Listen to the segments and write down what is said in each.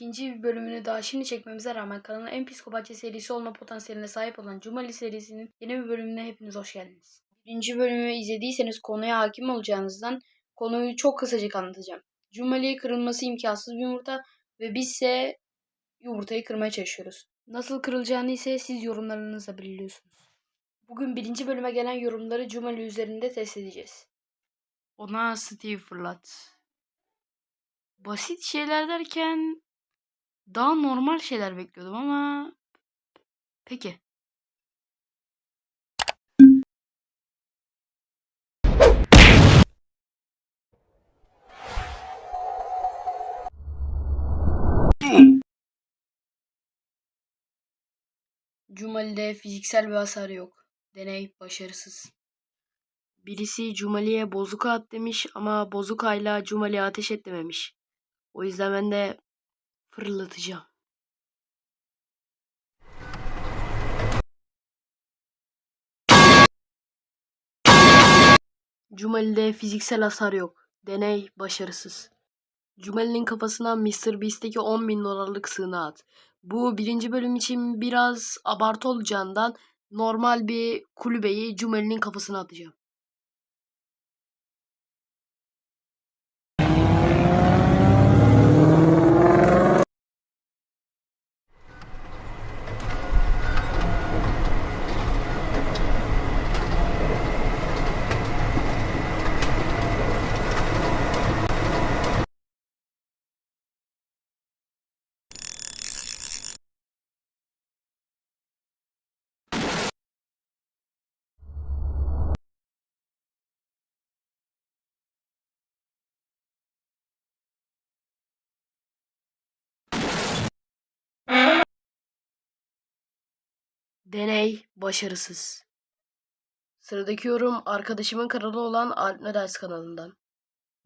İkinci bölümünü daha şimdi çekmemize rağmen kanalın en psikopatça serisi olma potansiyeline sahip olan Cumali serisinin yeni bir bölümüne hepiniz hoş geldiniz. Birinci bölümü izlediyseniz konuya hakim olacağınızdan konuyu çok kısacık anlatacağım. Cumali'ye kırılması imkansız bir yumurta ve biz ise yumurtayı kırmaya çalışıyoruz. Nasıl kırılacağını ise siz yorumlarınızla belirliyorsunuz. Bugün birinci bölüme gelen yorumları Cumali üzerinde test edeceğiz. Ona Steve fırlat. Basit şeyler derken daha normal şeyler bekliyordum ama peki. Cumali'de fiziksel bir hasar yok. Deney başarısız. Birisi Cumali'ye bozuka at demiş ama bozukayla Cumali'ye ateş et dememiş. O yüzden ben de fırlatacağım. Cumali'de fiziksel hasar yok. Deney başarısız. Cumali'nin kafasına Mr. Beast'teki 10 bin dolarlık sığınağı at. Bu birinci bölüm için biraz abartı olacağından normal bir kulübeyi Cumali'nin kafasına atacağım. Deney başarısız. Sıradaki yorum arkadaşımın kanalı olan Alp Nodens kanalından.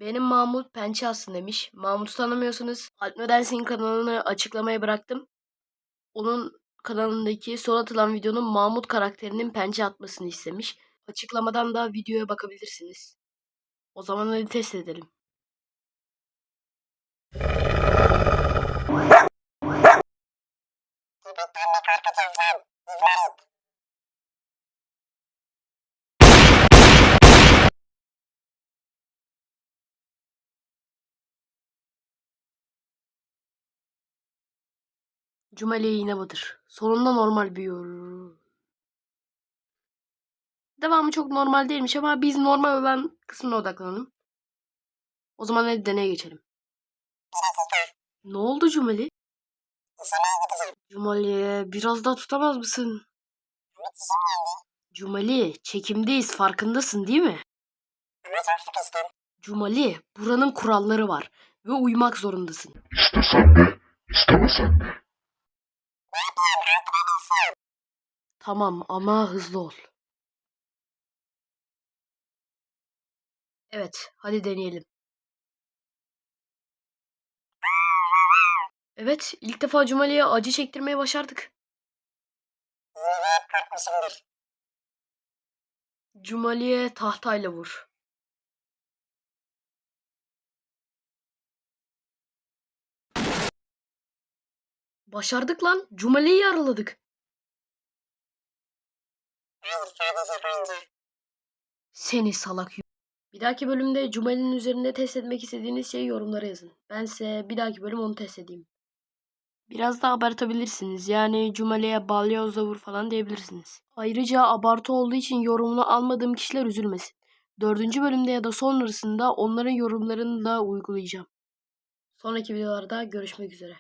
Benim Mahmut Pençe Aslı demiş. Mahmut'u tanımıyorsanız Alp Nodens'in kanalını açıklamaya bıraktım. Onun kanalındaki son atılan videonun Mahmut karakterinin pençe atmasını istemiş. Açıklamadan da videoya bakabilirsiniz. O zaman hadi test edelim. Cumali'ye yine batır. Sonunda normal yorum. Devamı çok normal değilmiş ama biz normal olan kısmına odaklanalım. O zaman hadi deneye geçelim. Ne oldu Cumali? Cumali biraz daha tutamaz mısın? Cumali çekimdeyiz farkındasın değil mi? Cumali buranın kuralları var ve uymak zorundasın. İstesen de, istemesen de. Tamam ama hızlı ol. Evet, hadi deneyelim. Evet, ilk defa Cumali'ye acı çektirmeyi başardık. Cumali'ye tahtayla vur. Başardık lan. Cumali'yi yaraladık. Seni salak Bir dahaki bölümde Cumali'nin üzerinde test etmek istediğiniz şeyi yorumlara yazın. Bense bir dahaki bölüm onu test edeyim. Biraz daha abartabilirsiniz. Yani Cumali'ye balyozla vur falan diyebilirsiniz. Ayrıca abartı olduğu için yorumunu almadığım kişiler üzülmesin. Dördüncü bölümde ya da sonrasında onların yorumlarını da uygulayacağım. Sonraki videolarda görüşmek üzere.